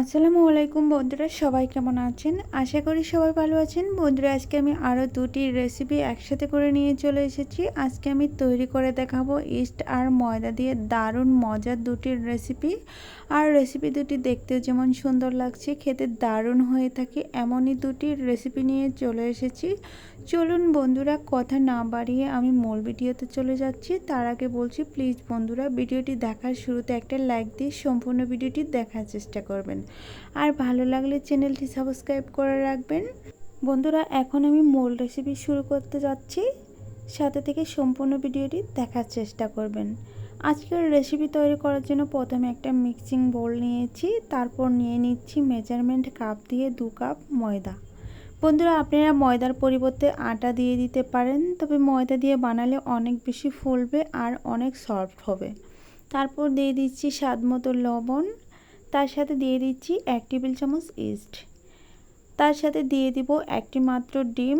আসসালামু আলাইকুম বন্ধুরা, সবাই কেমন আছেন? আশা করি সবাই ভালো আছেন। বন্ধুরা, আজকে আমি আরও দুটি রেসিপি একসাথে করে নিয়ে চলে এসেছি। আজকে আমি তৈরি করে দেখাবো ইস্ট আর ময়দা দিয়ে দারুণ মজার দুটি রেসিপি আর রেসিপি দুটি দেখতেও যেমন সুন্দর লাগছে, খেতে দারুণ হয়ে থাকে, এমনই দুটি রেসিপি নিয়ে চলে এসেছি। চলুন বন্ধুরা, কথা না বাড়িয়ে আমি মূল ভিডিওতে চলে যাচ্ছি। তার আগে বলছি প্লিজ বন্ধুরা, ভিডিওটি দেখার শুরুতে একটা লাইক দিয়ে সম্পূর্ণ ভিডিওটি দেখার চেষ্টা করবেন। আর ভালো লাগলে চ্যানেলটি সাবস্ক্রাইব করে রাখবেন। বন্ধুরা, এখন আমি মূল রেসিপি শুরু করতে যাচ্ছি। সাথে থেকে সম্পূর্ণ ভিডিওটি দেখার চেষ্টা করবেন। আজকের রেসিপি তৈরি করার জন্য প্রথমে একটা মিক্সিং বোল নিয়েছি। তারপর নিয়ে নিচ্ছি মেজারমেন্ট কাপ দিয়ে দু কাপ ময়দা। বন্ধুরা, আপনারা ময়দার পরিবর্তে আটা দিয়ে দিতে পারেন। তবে ময়দা দিয়ে বানালে অনেক বেশি ফুলবে আর অনেক সফট হবে। তারপর দিয়ে দিচ্ছি স্বাদ মতো লবণ। তার সাথে দিয়ে দিচ্ছি এক টেবিল চামচ ইস্ট। তার সাথে দিয়ে দিব একটি মাত্র ডিম।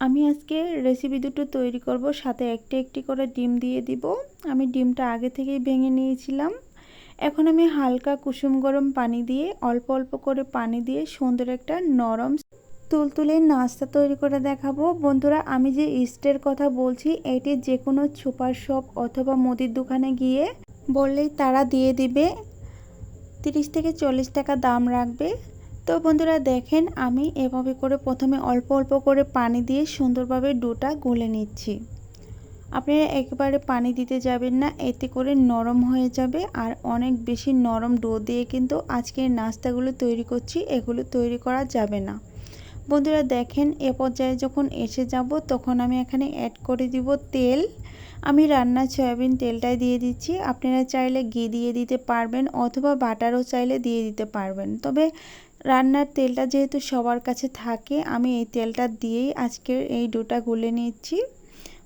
আমি আজকে রেসিপি দুটো তৈরি করব, সাথে একটি একটি করে ডিম দিয়ে দিব। আমি ডিমটা আগে থেকেই ভেঙে নিয়েছিলাম। এখন আমি হালকা কুসুম গরম পানি দিয়ে, অল্প অল্প করে পানি দিয়ে সুন্দর একটা নরম তুলতুলে নাস্তা তৈরি করে দেখাবো। বন্ধুরা, আমি যে ইস্টের কথা বলছি, এটি যে কোনো সুপার শপ অথবা মুদির দোকানে গিয়ে বললেই তারা দিয়ে দিবে। তিরিশ থেকে চল্লিশ টাকা দাম রাখবে। তো বন্ধুরা দেখেন আমি এভাবে করে প্রথমে অল্প অল্প করে পানি দিয়ে সুন্দরভাবে ডোটা গুলে নিচ্ছি। আপনারা একেবারে পানি দিতে যাবেন না, এতে করে নরম হয়ে যাবে আর অনেক বেশি নরম ডো দিয়ে কিন্তু আজকের নাস্তাগুলো তৈরি করছি, এগুলো তৈরি করা যাবে না। বন্ধুরা দেখেন, এ পর্যায়ে যখন এসে যাব, তখন আমি এখানে অ্যাড করে দিব তেল। আমি রান্নার সয়াবিন তেলটাই দিয়ে দিচ্ছি। আপনারা চাইলে ঘি দিয়ে দিতে পারবেন অথবা বাটারও চাইলে দিয়ে দিতে পারবেন। তবে রান্নার তেলটা যেহেতু সবার কাছে থাকে, আমি এই তেলটা দিয়েই আজকের এই ডোটা গুলে নিচ্ছি।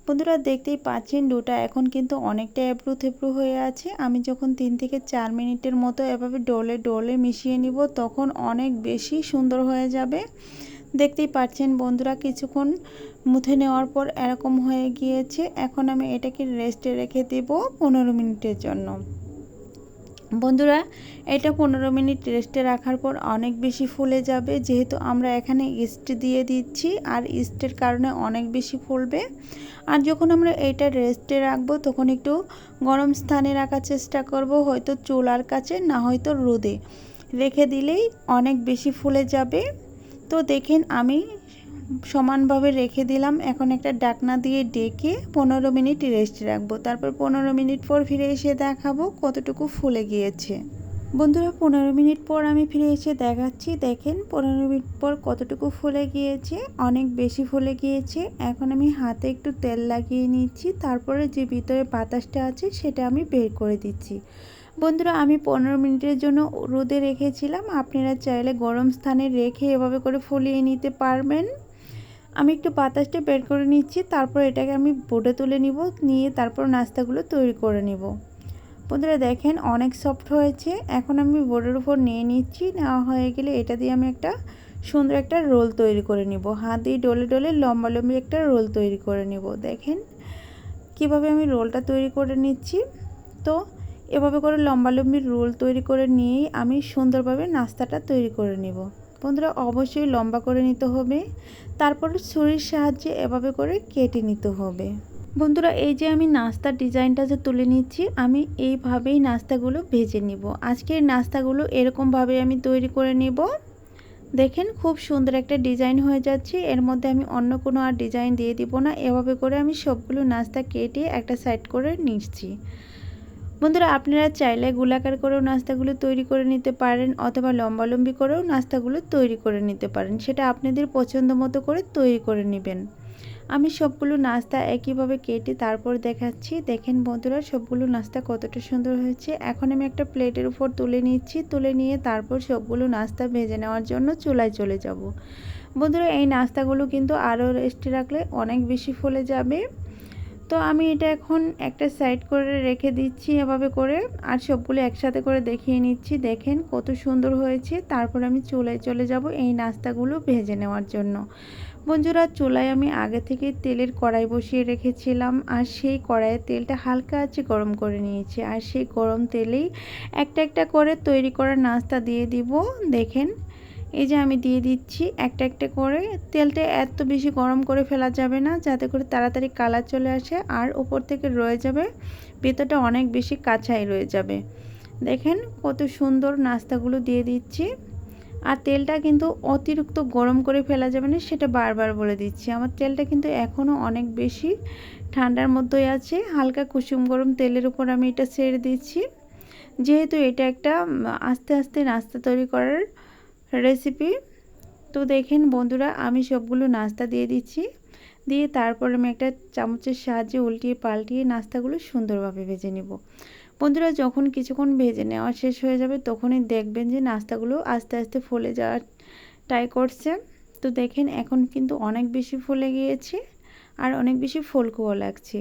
বন্ধুরা দেখতেই পাচ্ছেন, ডোটা এখন কিন্তু অনেকটা এবড়ো থেবড়ো হয়ে আছে। আমি যখন তিন থেকে চার মিনিটের মতো এভাবে ডোলে ডোলে মিশিয়ে নিব, তখন অনেক বেশি সুন্দর হয়ে যাবে। দেখতেই পাচ্ছেন বন্ধুরা, কিছুক্ষণ মুথে নেওয়ার পর এরকম হয়ে গিয়েছে। এখন আমি এটাকে রেস্টে রেখে দেব পনেরো মিনিটের জন্য। বন্ধুরা, এটা পনেরো মিনিট রেস্টে রাখার পর অনেক বেশি ফুলে যাবে। যেহেতু আমরা এখানে ইস্ট দিয়ে দিচ্ছি, আর ইস্টের কারণে অনেক বেশি ফুলবে। আর যখন আমরা এটা রেস্টে রাখব, তখন একটু গরম স্থানে রাখার চেষ্টা করব, হয়তো চুলার কাছে, না হয়তো রোদে। রেখে দিলেই অনেক বেশি ফুলে যাবে। তো দেখেন আমি সমানভাবে রেখে দিলাম। এখন একটা ডাকনা দিয়ে ডেকে পনেরো মিনিট রেস্ট রাখব। তারপর পনেরো মিনিট পর ফিরে এসে দেখাবো কতটুকু ফুলে গিয়েছে। বন্ধুরা, পনেরো মিনিট পর আমি ফিরে এসে দেখাচ্ছি। দেখেন, পনেরো মিনিট পর কতটুকু ফুলে গিয়েছে। অনেক বেশি ফুলে গিয়েছে। এখন আমি হাতে একটু তেল লাগিয়ে নিচ্ছি। তারপরে যে ভিতরে বাতাসটা আছে, সেটা আমি বের করে দিচ্ছি। বন্ধুরা, আমি পনেরো মিনিটের জন্য রোদে রেখেছিলাম। আপনারা চাইলে গরম স্থানে রেখে এভাবে করে ফুলিয়ে নিতে পারবেন। আমি একটু বাতাসটা বের করে নিচ্ছি, তারপর এটাকে আমি বোর্ডে তুলে নিব, নিয়ে তারপর নাস্তাগুলো তৈরি করে নিব। বন্ধুরা, দেখেন অনেক সফট হয়েছে। এখন আমি বোর্ডের উপর নিয়ে নিচ্ছি। নেওয়া হয়ে গেলে এটা দিয়ে আমি একটা সুন্দর একটা রোল তৈরি করে নিব। হাত দিয়ে ডলে ডলে লম্বা লম্বি একটা রোল তৈরি করে নিব। দেখেন কীভাবে আমি রোলটা তৈরি করে নিচ্ছি। তো এভাবে করে লম্বা লম্বি রোল তৈরি করে নিয়েই আমি সুন্দরভাবে নাস্তাটা তৈরি করে নিব। বন্ধুরা, অবশ্যই লম্বা করে নিতে হবে। তারপর ছুরির সাহায্যে এভাবে করে কেটে নিতে হবে। বন্ধুরা, এই যে আমি নাস্তার ডিজাইনটা যে তুলে নিচ্ছি, আমি এইভাবেই নাস্তাগুলো ভেজে নিব। আজকের নাস্তাগুলো এরকমভাবে আমি তৈরি করে নিব। দেখেন, খুব সুন্দর একটা ডিজাইন হয়ে যাচ্ছে। এর মধ্যে আমি অন্য কোনো আর ডিজাইন দিয়ে দিব না। এভাবে করে আমি সবগুলো নাস্তা কেটে একটা সাইড করে নিচ্ছি। বন্ধুরা, আপনারা চাইলে গোলাকার করেও নাস্তাগুলো তৈরি করে নিতে পারেন অথবা লম্বালম্বি করেও নাস্তাগুলো তৈরি করে নিতে পারেন। সেটা আপনাদের পছন্দ মতো করে তৈরি করে নেবেন। আমি সবগুলো নাস্তা একইভাবে কেটে তারপর দেখাচ্ছি। দেখেন বন্ধুরা, সবগুলো নাস্তা কতটা সুন্দর হয়েছে। এখন আমি একটা প্লেটের উপর তুলে নিচ্ছি। তুলে নিয়ে তারপর সবগুলো নাস্তা ভেজে নেওয়ার জন্য চুলায় চলে যাব। বন্ধুরা, এই নাস্তাগুলো কিন্তু আরও রেস্টে রাখলে অনেক বেশি ফুলে যাবে। তো আমি এটা এখন একটা সাইড করে রেখে দিচ্ছি এভাবে করে। আর সবগুলো একসাথে করে দেখিয়ে নিচ্ছি। দেখেন কত সুন্দর হয়েছে। তারপর আমি চুলায় চলে যাব এই নাস্তাগুলো ভেজে নেওয়ার জন্য। বন্ধুরা, চুলায় আমি আগে থেকে তেলের কড়াই বসিয়ে রেখেছিলাম। আর সেই কড়াইয়ের তেলটা হালকা আছে গরম করে নিয়েছি। আর সেই গরম তেলেই একটা একটা করে তৈরি করা নাস্তা দিয়ে দিব। দেখেন এই যে আমি দিয়ে দিচ্ছি একটা একটা করে। তেলটা এত বেশি গরম করে ফেলা যাবে না, যাতে করে তাড়াতাড়ি কালার চলে আসে আর ওপর থেকে রয়ে যাবে, ভেতরটা অনেক বেশি কাঁচাই রয়ে যাবে। দেখেন কত সুন্দর নাস্তাগুলো দিয়ে দিচ্ছি। আর তেলটা কিন্তু অতিরিক্ত গরম করে ফেলা যাবে না, সেটা বারবার বলে দিচ্ছি। আমার তেলটা কিন্তু এখনও অনেক বেশি ঠান্ডার মধ্যেই আছে। হালকা কুসুম গরম তেলের উপর আমি এটা ছেড়ে দিচ্ছি। যেহেতু এটা একটা আস্তে আস্তে নাস্তা তৈরি করার রেসিপি তো দেখেন বন্ধুরা, আমি সবগুলো নাস্তা দিয়ে দিচ্ছি। দিয়ে তারপর আমি একটা চামচের সাহায্যে উল্টিয়ে পাল্টিয়ে নাস্তাগুলো সুন্দরভাবে ভেজে নেব। বন্ধুরা, যখন কিছুক্ষণ ভেজে নেওয়া শেষ হয়ে যাবে, তখনই দেখবেন যে নাস্তাগুলো আস্তে আস্তে ফুলে যাওয়ার ট্রাই করছে। তো দেখেন, এখন কিন্তু অনেক বেশি ফুলে গিয়েছে আর অনেক বেশি ফুলকোও লাগছে।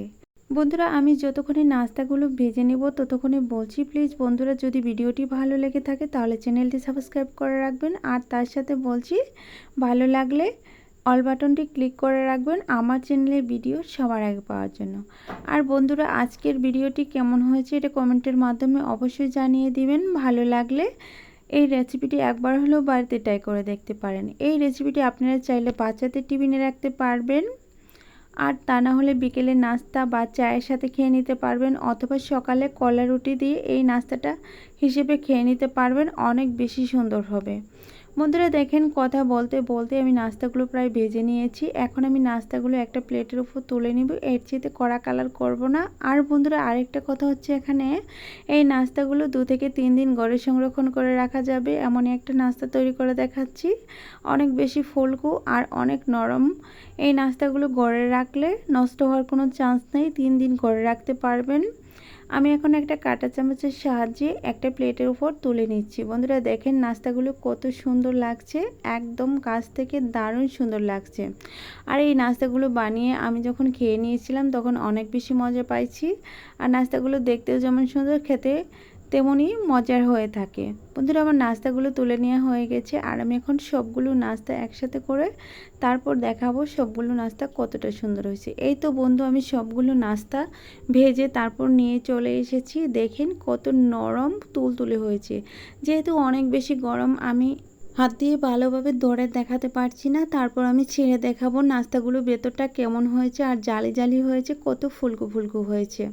বন্ধুরা, আমি যতক্ষণে নাস্তাগুলো ভেজে নেব, ততক্ষণে বলছি, প্লিজ বন্ধুরা, যদি ভিডিওটি ভালো লেগে থাকে, তাহলে চ্যানেলটি সাবস্ক্রাইব করে রাখবেন। আর তার সাথে বলছি, ভালো লাগলে অল বাটনটি ক্লিক করে রাখবেন, আমার চ্যানেলের ভিডিও সবার আগে পাওয়ার জন্য। আর বন্ধুরা, আজকের ভিডিওটি কেমন হয়েছে, এটা কমেন্টের মাধ্যমে অবশ্যই জানিয়ে দিবেন। ভালো লাগলে এই রেসিপিটি একবার হলেও বাড়িতে ট্রাই করে দেখতে পারেন। এই রেসিপিটি আপনারা চাইলে বাচ্চাদের টিফিনে রাখতে পারবেন। আর তা না হলে বিকেলে নাস্তা বা চায়ের সাথে খেয়ে নিতে পারবেন অথবা সকালে কলা রুটি দিয়ে এই নাস্তাটা হিসেবে খেয়ে নিতে পারবেন, অনেক বেশি সুন্দর হবে। বন্ধুরা দেখেন কথা বলতে বলতে আমি নাস্তাগুলো প্রায় ভেজে নিয়েছি। এখন আমি নাস্তাগুলো একটা প্লেটের উপর তুলে নিব। এর চেয়েতে কড়া কালার করব না। আর বন্ধুরা আরেকটা কথা হচ্ছে এখানে, এই নাস্তাগুলো দু থেকে তিন দিন গড়ে সংরক্ষণ করে রাখা যাবে। এমনই একটা নাস্তা তৈরি করে দেখাচ্ছি। অনেক বেশি ফুলকু আর অনেক নরম। এই নাস্তাগুলো গড়ে রাখলে নষ্ট হওয়ার কোনো চান্স নেই। তিন দিন গড়ে রাখতে পারবেন। আমি এখন একটা কাঁটা চামচের সাহায্যে একটা প্লেটের উপর তুলে নিচ্ছি। বন্ধুরা, দেখেন নাস্তাগুলো কত সুন্দর লাগছে। একদম কাছ থেকে দারুণ সুন্দর লাগছে। আর এই নাস্তাগুলো বানিয়ে আমি যখন খেয়ে নিয়েছিলাম, তখন অনেক বেশি মজা পাইছি। আর নাস্তাগুলো দেখতেও যেমন সুন্দর, খেতে তেমনই মজার হয়ে থাকে। বন্ধুরা, আমার নাস্তাগুলো তুলে নেওয়া হয়ে গেছে আর আমি এখন সবগুলো নাস্তা একসাথে করে তারপর দেখাবো সবগুলো নাস্তা কতটা সুন্দর হয়েছে। এই তো বন্ধু, আমি সবগুলো নাস্তা ভেজে তারপর নিয়ে চলে এসেছি। দেখেন কত নরম তুলতুলে হয়েছে। যেহেতু অনেক বেশি গরম, আমি হাত দিয়ে ভালোভাবে ধরে দেখাতে পারছি না। তারপর আমি ছেড়ে দেখাবো নাস্তাগুলো ভেতরটা কেমন হয়েছে আর জালি জালি হয়েছে, কত ফুলকো ফুলকো হয়েছে।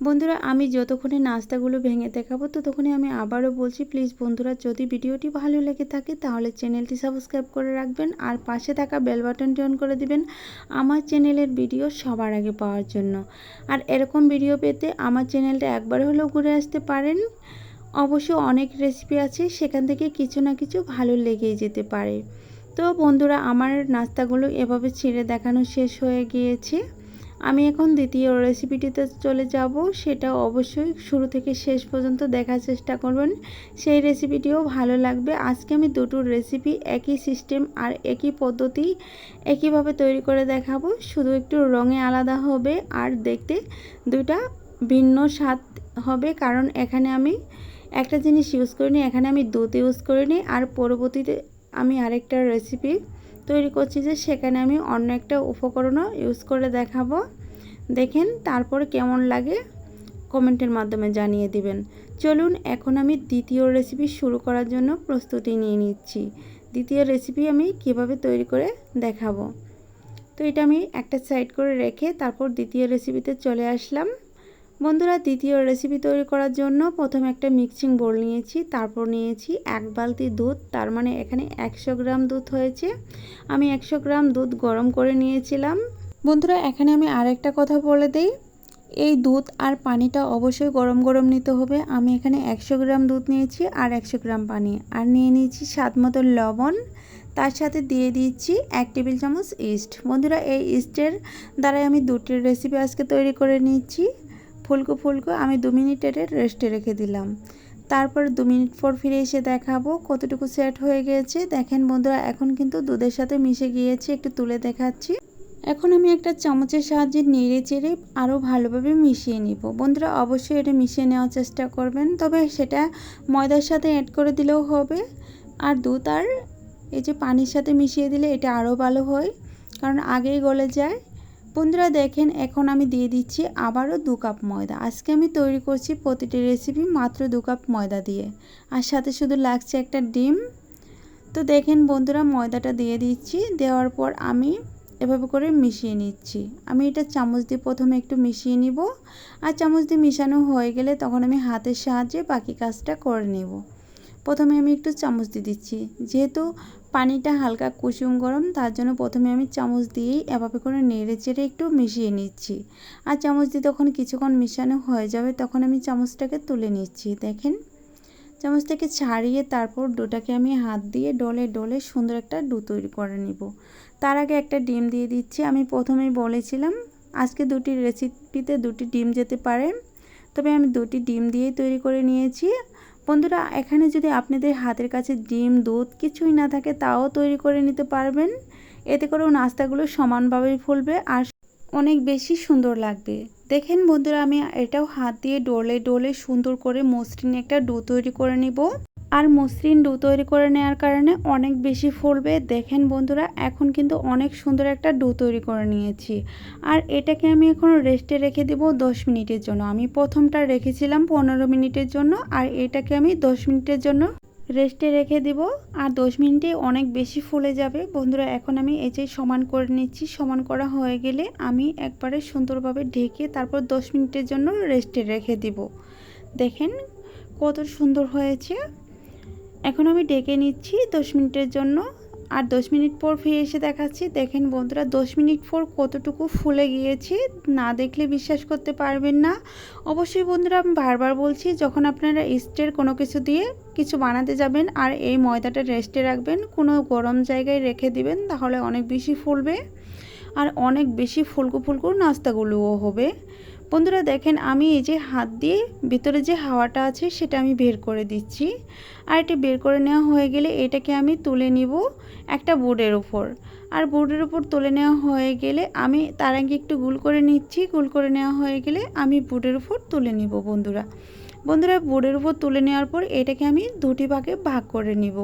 বন্ধুরা, আমি যতক্ষণে নাস্তাগুলো ভেঙে দেখাবো, ততক্ষণে আমি আবারও বলছি প্লিজ বন্ধুরা, যদি ভিডিওটি ভালো লেগে থাকে, তাহলে চ্যানেলটি সাবস্ক্রাইব করে রাখবেন আর পাশে থাকা বেল বাটনটি অন করে দিবেন আমার চ্যানেলের ভিডিও সবার আগে পাওয়ার জন্য। আর এরকম ভিডিও পেতে আমার চ্যানেলটা একবার হলেও ঘুরে আসতে পারেন। অবশ্য অনেক রেসিপি আছে, সেখান থেকে কিছু না কিছু ভালো লেগেই যেতে পারে। তো বন্ধুরা, আমার নাস্তাগুলো এভাবে ছিঁড়ে দেখানো শেষ হয়ে গিয়েছে। আমি এখন দ্বিতীয় রেসিপিটিতে চলে যাব। সেটা অবশ্যই শুরু থেকে শেষ পর্যন্ত দেখার চেষ্টা করবেন। সেই রেসিপিটিও ভালো লাগবে। আজকে আমি দুটো রেসিপি একই সিস্টেম আর একই পদ্ধতি একইভাবে তৈরি করে দেখাবো। শুধু একটু রঙে আলাদা হবে আর দেখতে দুইটা ভিন্ন স্বাদ হবে। কারণ এখানে আমি একটা জিনিস ইউজ করিনি, এখানে আমি দুধ ইউজ করিনি। আর পরবর্তীতে আমি আরেকটা রেসিপি তৈরি করছি যে সেখানে আমি অন্য একটা উপকরণও ইউজ করে দেখাবো। দেখেন তারপর কেমন লাগে কমেন্টের মাধ্যমে জানিয়ে দিবেন। চলুন এখন আমি দ্বিতীয় রেসিপি শুরু করার জন্য প্রস্তুতি নিয়ে নিচ্ছি। দ্বিতীয় রেসিপি আমি কীভাবে তৈরি করে দেখাবো। তো এটা আমি একটা সাইড করে রেখে তারপর দ্বিতীয় রেসিপিতে চলে আসলাম। বন্ধুরা, দ্বিতীয় রেসিপি তৈরি করার জন্য প্রথমে একটা মিক্সিং বোল নিয়েছি। তারপর নিয়েছি এক বালতি দুধ। তার মানে এখানে একশো গ্রাম দুধ হয়েছে। আমি একশো গ্রাম দুধ গরম করে নিয়েছিলাম। বন্ধুরা, এখানে আমি আরেকটা কথা বলে দিই। এই দুধ আর পানিটা অবশ্যই গরম গরম নিতে হবে। আমি এখানে একশো গ্রাম দুধ নিয়েছি আর একশো গ্রাম পানি। আর নিয়ে নিয়েছি স্বাদ মতো লবণ। তার সাথে দিয়ে দিচ্ছি এক টেবিল চামচ ইস্ট বন্ধুরা, এই ইস্টের দ্বারাই আমি দুটির রেসিপি আজকে তৈরি করে নিচ্ছি। ফুলকো ফুলকো আমি দু মিনিটের রেস্টে রেখে দিলাম। তারপর দু মিনিট পর ফিরে এসে দেখাবো কতটুকু সেট হয়ে গিয়েছে দেখেন বন্ধুরা, এখন কিন্তু দুধের সাথে মিশে গিয়েছে, একটু তুলে দেখাচ্ছি। এখন আমি একটা চামচের সাহায্যে নেড়ে চেড়ে আরও ভালোভাবে মিশিয়ে নিব। বন্ধুরা, অবশ্যই এটা মিশিয়ে নেওয়ার চেষ্টা করবেন, তবে সেটা ময়দার সাথে অ্যাড করে দিলেও হবে। আর দুধ আর এই যে পানির সাথে মিশিয়ে দিলে এটা আরও ভালো হয়, কারণ আগেই গলে যায়। বন্ধুরা দেখেন, এখন আমি দিয়ে দিচ্ছি আবারও দু কাপ ময়দা। আজকে আমি তৈরি করছি প্রতিটি রেসিপি মাত্র দু কাপ ময়দা দিয়ে। আর সাথে শুধু লাগছে একটা ডিম। তো দেখেন বন্ধুরা, ময়দাটা দিয়ে দিচ্ছি। দেওয়ার পর আমি এভাবে করে মিশিয়ে নিচ্ছি। আমি এটা চামচ দিয়ে প্রথমে একটু মিশিয়ে নিব। আর চামচ দিয়ে মিশানো হয়ে গেলে তখন আমি হাতের সাহায্যে বাকি কাজটা করে নেব। প্রথমে আমি একটু চামচ দিয়ে দিচ্ছি। যেহেতু পানিটা হালকা কুসুম গরম, তার জন্য প্রথমে আমি চামচ দিয়েই এভাবে করে নেড়ে চেড়ে একটু মিশিয়ে নিচ্ছি। আর চামচ দিয়ে তখন কিছুক্ষণ মিশানো হয়ে যাবে, তখন আমি চামচটাকে তুলে নিচ্ছি। দেখেন, চামচটাকে ছাড়িয়ে তারপর ডোটাকে আমি হাত দিয়ে ডলে ডলে সুন্দর একটা ডো তৈরি করে নিব। তার আগে একটা ডিম দিয়ে দিচ্ছি। আমি প্রথমেই বলেছিলাম, আজকে দুটি রেসিপিতে দুটি ডিম যেতে পারে। তবে আমি দুটি ডিম দিয়েই তৈরি করে নিয়েছি। বন্ধুরা, এখানে যদি আপনাদের হাতের কাছে ডিম, দুধ কিছুই না থাকে, তাও তৈরি করে নিতে পারবেন। এতে করেও নাস্তাগুলো সমানভাবে ফুলবে আর অনেক বেশি সুন্দর লাগবে। দেখেন বন্ধুরা, আমি এটাও হাত দিয়ে ডোলে ডোলে সুন্দর করে মসৃণ একটা ডো তৈরি করে নিব। আর মসৃণ ডো তৈরি করে নেওয়ার কারণে অনেক বেশি ফুলবে। দেখেন বন্ধুরা, এখন কিন্তু অনেক সুন্দর একটা ডো তৈরি করে নিয়েছি। আর এটাকে আমি এখন রেস্টে রেখে দেব দশ মিনিটের জন্য। আমি প্রথমটা রেখেছিলাম পনেরো মিনিটের জন্য, আর এটাকে আমি দশ মিনিটের জন্য রেস্টে রেখে দিব। আর দশ মিনিটে অনেক বেশি ফুলে যাবে। বন্ধুরা, এখন আমি এই যে সমান করে নিচ্ছি। সমান করা হয়ে গেলে আমি একবারে সুন্দরভাবে ঢেকে তারপর দশ মিনিটের জন্য রেস্টে রেখে দিব। দেখেন কত সুন্দর হয়েছে। এখন আমি ডেকে নিচ্ছি দশ মিনিটের জন্য। আর দশ মিনিট পর ফিরে এসে দেখাচ্ছি, দেখেন বন্ধুরা, দশ মিনিট পর কতটুকু ফুলে গিয়েছে, না দেখলে বিশ্বাস করতে পারবেন না। অবশ্যই বন্ধুরা, আমি বারবার বলছি, যখন আপনারা ইস্টের কোনো কিছু দিয়ে কিছু বানাতে যাবেন আর এই ময়দাটা রেস্টে রাখবেন, কোনো গরম জায়গায় রেখে দিবেন, তাহলে অনেক বেশি ফুলবে। আর অনেক বেশি ফুলকো ফুলকো নাস্তাগুলোও হবে। বন্ধুরা দেখেন, আমি এই যে হাত দিয়ে ভিতরে যে হাওয়াটা আছে সেটা আমি বের করে দিচ্ছি। আর এটা বের করে নেওয়া হয়ে গেলে এটাকে আমি তুলে নিব একটা বোর্ডের উপর আর বোর্ডের উপর তুলে নেওয়া হয়ে গেলে আমি তার আগে একটু গুল করে নিচ্ছি, গুল করে নেওয়া হয়ে গেলে আমি বোর্ডের উপর তুলে নিব বন্ধুরা। বন্ধুরা, বোর্ডের উপর তুলে নেওয়ার পর এটাকে আমি দুটি ভাগে ভাগ করে নিব।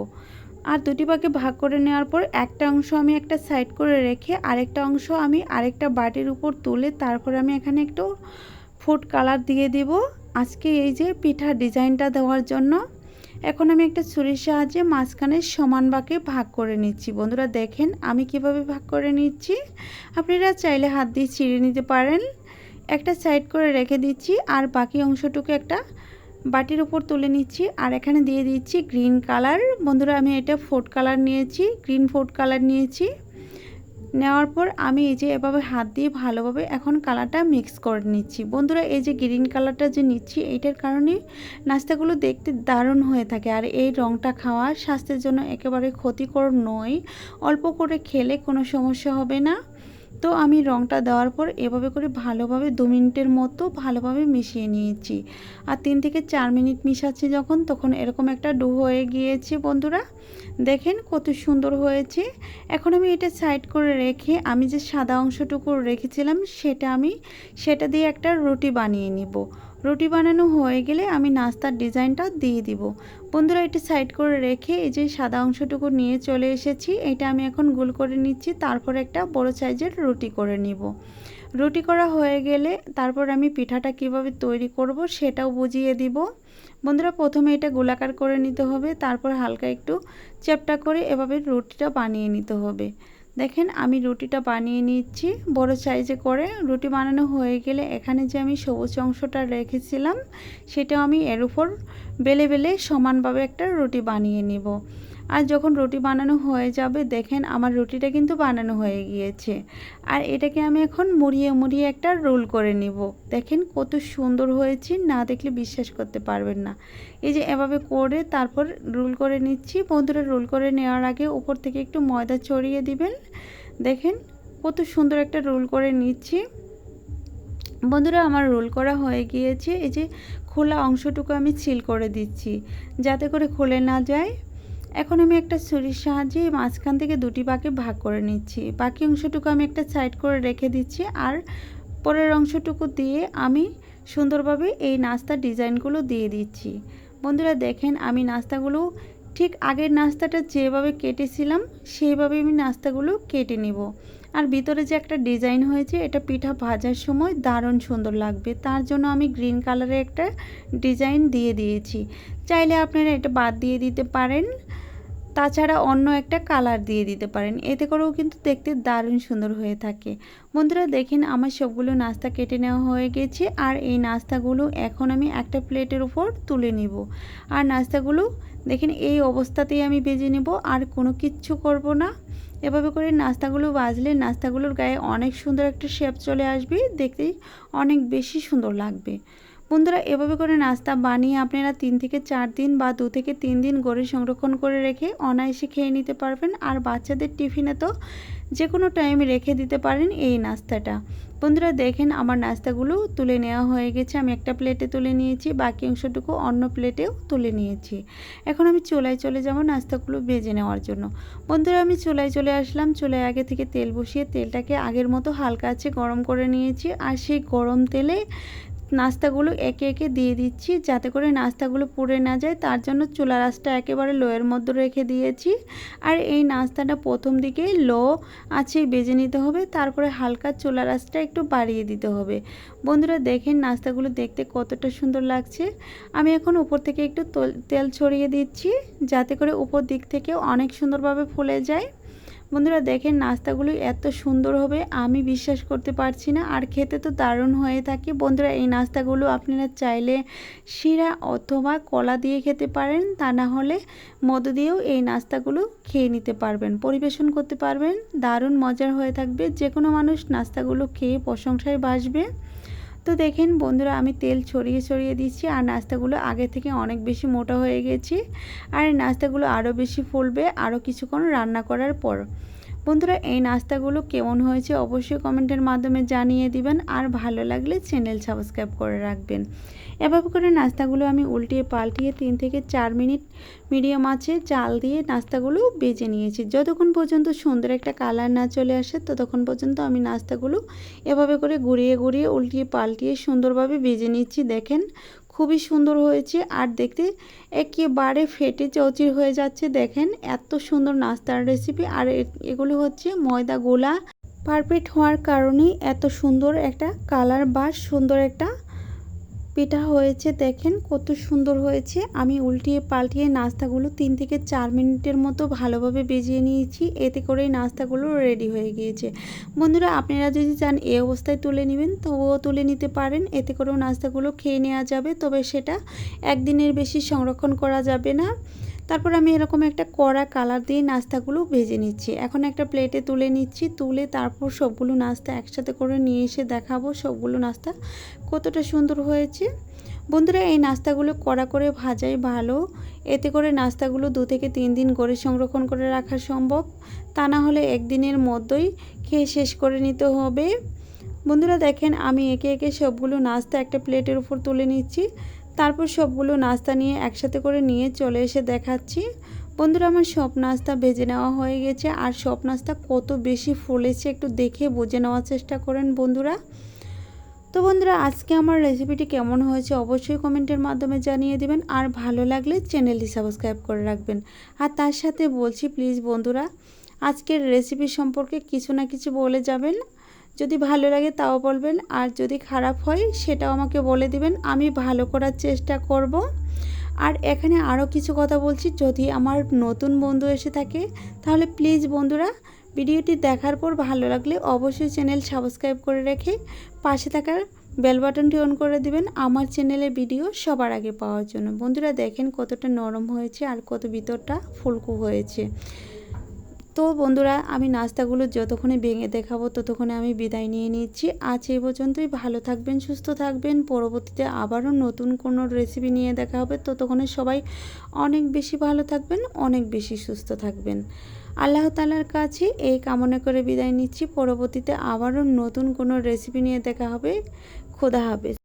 আর দুটি ভাগে ভাগ করে নেওয়ার পর একটা অংশ আমি একটা সাইড করে রেখে আরেকটা অংশ আমি আরেকটা বাটির উপর তুলে তারপর আমি এখানে একটু ফুড কালার দিয়ে দিব। আজকে এই যে পিঠার ডিজাইনটা দেওয়ার জন্য এখন আমি একটা ছুরির সাহায্যে মাঝখানে সমান ভাগে ভাগ করে নিচ্ছি। বন্ধুরা, দেখেন আমি কীভাবে ভাগ করে নিচ্ছি। আপনারা চাইলে হাত দিয়ে ছিঁড়ে নিতে পারেন। একটা সাইড করে রেখে দিচ্ছি আর বাকি অংশটুকু একটা বাটির উপর তুলে নিচ্ছি আর এখানে দিয়ে দিচ্ছি গ্রিন কালার। বন্ধুরা, আমি এটা ফুড কালার নিয়েছি, গ্রিন ফুড কালার নিয়েছি। নেওয়ার পর আমি এই যে এভাবে হাত দিয়ে ভালোভাবে এখন কালারটা মিক্স করে নিচ্ছি। বন্ধুরা, এই যে গ্রিন কালারটা যে নিচ্ছি, এইটার কারণে নাস্তাগুলো দেখতে দারুণ হয়ে থাকে আর এই রঙটা খাওয়া স্বাস্থ্যের জন্য একেবারে ক্ষতিকর নয়। অল্প করে খেলে কোনো সমস্যা হবে না। তো আমি রঙটা দেওয়ার পর এভাবে করে ভালোভাবে দু মিনিটের মতো ভালোভাবে মিশিয়ে নিয়েছি। আর তিন থেকে চার মিনিট মিশাচ্ছি যখন, তখন এরকম একটা ডু হয়ে গিয়েছে বন্ধুরা। দেখেন কত সুন্দর হয়েছে। এখন আমি এটা সাইড করে রেখে আমি যে সাদা অংশটুকু রেখেছিলাম সেটা আমি, সেটা দিয়ে একটা রুটি বানিয়ে নিব। রুটি বানানো হয়ে গেলে আমি নাস্তার ডিজাইনটা দিয়ে দিব। বন্ধুরা এটি সাইড করে রেখে এই যে সাদা অংশটুকু নিয়ে চলে এসেছি, এটা আমি এখন গোল করে নিচ্ছি, তারপর একটা বড় সাইজের রুটি করে নিব। রুটি করা হয়ে গেলে তারপর আমি পিঠাটা কীভাবে তৈরি করব সেটাও বুঝিয়ে দিব। বন্ধুরা, প্রথমে এটা গোলাকার করে নিতে হবে, তারপর হালকা একটু চ্যাপটা করে এভাবে রুটিটা বানিয়ে নিতে হবে। দেখেন আমি রুটিটা বানিয়ে নিচ্ছি, বড় সাইজে করে। রুটি বানানো হয়ে গেলে এখানে যে আমি সবুজ অংশটা রেখেছিলাম সেটা আমি এর উপর বেলে বেলে সমানভাবে একটা রুটি বানিয়ে নিব। আর যখন রুটি বানানো হয়ে যাবে, দেখেন আমার রুটিটা কিন্তু বানানো হয়ে গিয়েছে। আর এটাকে আমি এখন মুড়িয়ে মুড়িয়ে একটা রোল করে নিব। দেখেন কত সুন্দর হয়েছে, না দেখলে বিশ্বাস করতে পারবেন না। এই যে এভাবে করে তারপর রোল করে নিচ্ছি। বন্ধুরা, রোল করে নেওয়ার আগে উপর থেকে একটু ময়দা ছড়িয়ে দিবেন। দেখেন কত সুন্দর একটা রোল করে নিচ্ছি। বন্ধুরা, আমার রোল করা হয়ে গিয়েছে। এই যে খোলা অংশটুকু আমি ছিল করে দিচ্ছি। যাতে করে খুলে না যায়। এখন আমি একটা ছুরির সাহায্যে মাঝখান থেকে দুটি পাকে ভাগ করে নিচ্ছি। বাকি অংশটুকু আমি একটা সাইড করে রেখে দিচ্ছি আর পরের অংশটুকু দিয়ে আমি সুন্দরভাবে এই নাস্তার ডিজাইনগুলো দিয়ে দিচ্ছি। বন্ধুরা, দেখেন আমি নাস্তাগুলো ঠিক আগের নাস্তাটা যেভাবে কেটেছিলাম, সেইভাবে আমি নাস্তাগুলো কেটে নিব। আর ভিতরে যে একটা ডিজাইন হয়েছে, এটা পিঠা ভাজার সময় দারুণ সুন্দর লাগবে। তার জন্য আমি গ্রিন কালারের একটা ডিজাইন দিয়ে দিয়েছি। চাইলে আপনারা এটা বাদ দিয়ে দিতে পারেন। তাছাড়া অন্য একটা কালার দিয়ে দিতে পারেন। এতে করেও কিন্তু দেখতে দারুণ সুন্দর হয়ে থাকে। বন্ধুরা, দেখেন আমার সবগুলো নাস্তা কেটে নেওয়া হয়ে গেছে। আর এই নাস্তাগুলো এখন আমি একটা প্লেটের উপর তুলে নিব। আর নাস্তাগুলো, দেখেন এই অবস্থাতেই আমি বেজে নেব। আর কোনো কিচ্ছু করব না। এভাবে করে নাস্তাগুলো বাজলে নাস্তাগুলোর গায়ে অনেক সুন্দর একটা শেপ চলে আসবে, দেখতে অনেক বেশি সুন্দর লাগবে। বন্ধুরা, এভাবে করে নাস্তা বানিয়ে আপনারা তিন থেকে চার দিন বা দু থেকে তিন দিন গড়ে সংরক্ষণ করে রেখে অনায়াসে খেয়ে নিতে পারবেন। আর বাচ্চাদের টিফিনে তো যে কোনো টাইমে রেখে দিতে পারেন এই নাস্তাটা। বন্ধুরা, দেখেন আমার নাস্তাগুলো তুলে নেওয়া হয়ে গেছে। আমি একটা প্লেটে তুলে নিয়েছি, বাকি অংশটুকু অন্য প্লেটেও তুলে নিয়েছি। এখন আমি চুলায় চলে যাব নাস্তাগুলো বেজে নেওয়ার জন্য। বন্ধুরা, আমি চুলায় চলে আসলাম। চুলায় আগে থেকে তেল বসিয়ে তেলটাকে আগের মতো হালকা আছে গরম করে নিয়েছি। আর সেই গরম তেলে নাস্তাগুলো একে একে দিয়ে দিচ্ছি, যাতে করে নাস্তাগুলো পুড়ে না যায়। তার জন্য চুলা রাসটা একেবারে লোয়ের মধ্যে রেখে দিয়েছি। আর এই নাস্তাটা প্রথম দিকে লো আছে বেজে নিতে হবে। তারপরে হালকা চুলা রাসটা একটু বাড়িয়ে দিতে হবে। বন্ধুরা, দেখেন নাস্তাগুলো দেখতে কতটা সুন্দর লাগছে। আমি এখন উপর থেকে একটু তেল ছড়িয়ে দিচ্ছি, যাতে করে উপর দিক থেকে অনেক সুন্দরভাবে ফুলে যায়। বন্ধুরা দেখেন, নাস্তাগুলো এত সুন্দর হবে, আমি বিশ্বাস করতে পারছি না, আর খেতে তো দারুণ হয়ে থাকে। বন্ধুরা, এই নাস্তাগুলো আপনারা চাইলে শিরা অথবা কলা দিয়ে খেতে পারেন, তা না হলে মদ দিয়েও এই নাস্তাগুলো খেয়ে নিতে পারবেন, পরিবেশন করতে পারবেন, দারুণ মজার হয়ে থাকবে যে কোনো মানুষ নাস্তাগুলো খেয়ে প্রশংসায় বাসবে। তো দেখেন বন্ধুরা, আমি তেল ছড়িয়ে ছড়িয়ে দিচ্ছি আর নাস্তাগুলো আগে থেকে অনেক বেশি মোটা হয়ে গেছে আর নাস্তাগুলো আরও বেশি ফুলবে আরও কিছুক্ষণ রান্না করার পর। বন্ধুরা, এই নাস্তাগুলো কেমন হয়েছে অবশ্যই কমেন্টের মাধ্যমে জানিয়ে দিবেন আর ভালো লাগলে চ্যানেল সাবস্ক্রাইব করে রাখবেন। এভাবে করে নাস্তাগুলো আমি উল্টিয়ে পাল্টিয়ে তিন থেকে চার মিনিট মিডিয়াম আছে চাল দিয়ে নাস্তাগুলো বেজে নিয়েছি। যতক্ষণ পর্যন্ত সুন্দর একটা কালার না চলে আসে, ততক্ষণ পর্যন্ত আমি নাস্তাগুলো এভাবে করে ঘুরিয়ে ঘুরিয়ে উল্টিয়ে পাল্টিয়ে সুন্দরভাবে বেজে নিচ্ছি। দেখেন খুবই সুন্দর হয়েছে আর দেখতে একেবারে ফেটে চৌচির হয়ে যাচ্ছে। দেখেন এত সুন্দর নাস্তার রেসিপি আর এগুলো হচ্ছে ময়দা গোলা পারফেক্ট হওয়ার কারণেই এত সুন্দর একটা কালার বা সুন্দর একটা পিঠা হয়েছে, দেখেন কত সুন্দর হয়েছে। আমি উল্টিয়ে পাল্টিয়ে নাস্তাগুলো তিন থেকে চার মিনিটের মতো ভালোভাবে বেজিয়ে নিয়েছি। এতে করেই নাস্তাগুলো রেডি হয়ে গিয়েছে। বন্ধুরা, আপনারা যদি চান এ অবস্থায় তুলে নেবেন, তবুও তুলে নিতে পারেন। এতে করেও নাস্তাগুলো খেয়ে নেওয়া যাবে, তবে সেটা একদিনের বেশি সংরক্ষণ করা যাবে না। তারপর আমি এরকম একটা কড়া কালার দিয়ে নাস্তাগুলো ভেজে নিচ্ছি। এখন একটা প্লেটে তুলে নিচ্ছি, তুলে তারপর সবগুলো নাস্তা একসাথে করে নিয়ে এসে দেখাবো সবগুলো নাস্তা কতটা সুন্দর হয়েছে। বন্ধুরা, এই নাস্তাগুলো কড়া করে ভাজাই ভালো। এতে করে নাস্তাগুলো দু থেকে তিন দিন করে সংরক্ষণ করে রাখা সম্ভব। তা না হলে একদিনের মধ্যেই খেয়ে শেষ করে নিতে হবে। বন্ধুরা, দেখেন আমি একে একে সবগুলো নাস্তা একটা প্লেটের উপর তুলে নিচ্ছি। তারপর সবগুলো নাস্তা নিয়ে একসাথে করে নিয়ে চলে এসে দেখাচ্ছি। বন্ধুরা, আমার সব নাস্তা ভেজে নেওয়া হয়ে গেছে। আর সব নাস্তা কত বেশি ফুলেছে একটু দেখে বুঝে নেওয়ার চেষ্টা করেন বন্ধুরা। তো বন্ধুরা, আজকে আমার রেসিপিটি কেমন হয়েছে অবশ্যই কমেন্টের মাধ্যমে জানিয়ে দেবেন। আর ভালো লাগলে চ্যানেলটি সাবস্ক্রাইব করে রাখবেন। আর তার সাথে বলছি প্লিজ বন্ধুরা, আজকের রেসিপি সম্পর্কে কিছু না কিছু বলে যাবেন। যদি ভালো লাগে তাও বলবেন, আর যদি খারাপ হয় সেটাও আমাকে বলে দিবেন, আমি ভালো করার চেষ্টা করব। আর এখানে আরও কিছু কথা বলছি, যদি আমার নতুন বন্ধু এসে থাকে, তাহলে প্লিজ বন্ধুরা ভিডিওটি দেখার পর ভালো লাগলে অবশ্যই চ্যানেল সাবস্ক্রাইব করে রেখে পাশে থাকার বেল বাটনটি অন করে দিবেন, আমার চ্যানেলের ভিডিও সবার আগে পাওয়ার জন্য। বন্ধুরা দেখেন কতটা নরম হয়েছে আর কত ভিতরটা ফুলকু হয়েছে। তো বন্ধুরা, আমি নাস্তাগুলো যতক্ষণে ভেঙে দেখাবো ততক্ষণে আমি বিদায় নিয়ে নিচ্ছি। আজ এই পর্যন্তই। ভালো থাকবেন, সুস্থ থাকবেন। পরবর্তীতে আবারও নতুন কোনো রেসিপি নিয়ে দেখা হবে। ততক্ষণে সবাই অনেক বেশি ভালো থাকবেন, অনেক বেশি সুস্থ থাকবেন। আল্লাহ তালার কাছে এই কামনা করে বিদায় নিচ্ছি। পরবর্তীতে আবারও নতুন কোনো রেসিপি নিয়ে দেখা হবে। খোদা হাফেজ।